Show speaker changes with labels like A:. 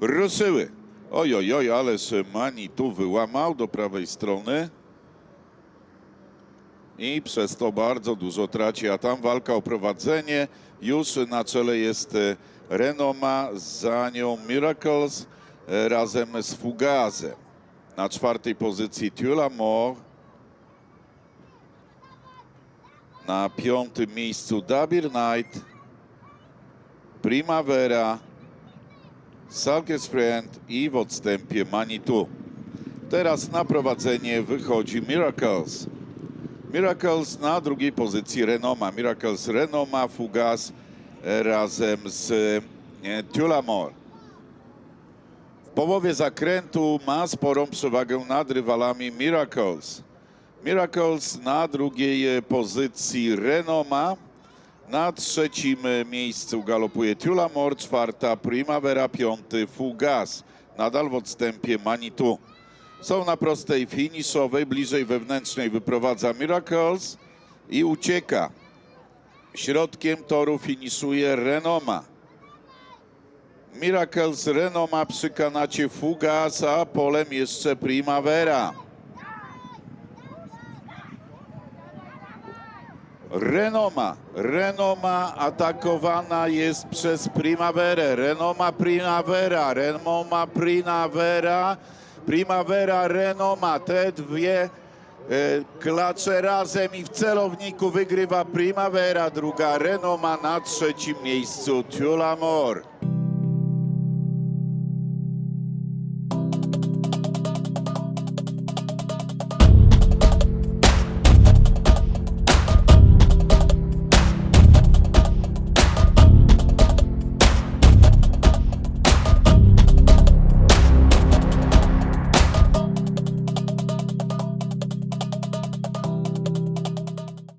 A: Ruszyły. Oj, oj, oj, ależ Mani tu wyłamał do prawej strony. I przez to bardzo dużo traci, a tam walka o prowadzenie. Już na czele jest e, Renoma, za nią Miracles e, razem z Fugazem. Na czwartej pozycji Tulamore. Na piątym miejscu Dabir Knight. Primavera. Salkes Friend i w odstępie Manitou. Teraz na prowadzenie wychodzi Miracles. Miracles na drugiej pozycji Renoma. Miracles Renoma, Fugas razem z e, Tulamore. W połowie zakrętu ma sporą przewagę nad rywalami Miracles. Miracles na drugiej e, pozycji Renoma. Na trzecim miejscu galopuje Tulamore, czwarta Primavera, piąty Fugas. Nadal w odstępie Manitou. Są na prostej finiszowej, bliżej wewnętrznej wyprowadza Miracles i ucieka. Środkiem toru finiszuje Renoma. Miracles Renoma przy kanacie Fugas, a polem jeszcze Primavera. Renoma. Renoma atakowana jest przez Primaverę. Renoma Primavera. Renoma Primavera. Primavera Renoma. Te dwie e, klacze razem i w celowniku wygrywa Primavera. Druga Renoma na trzecim miejscu Tulamore.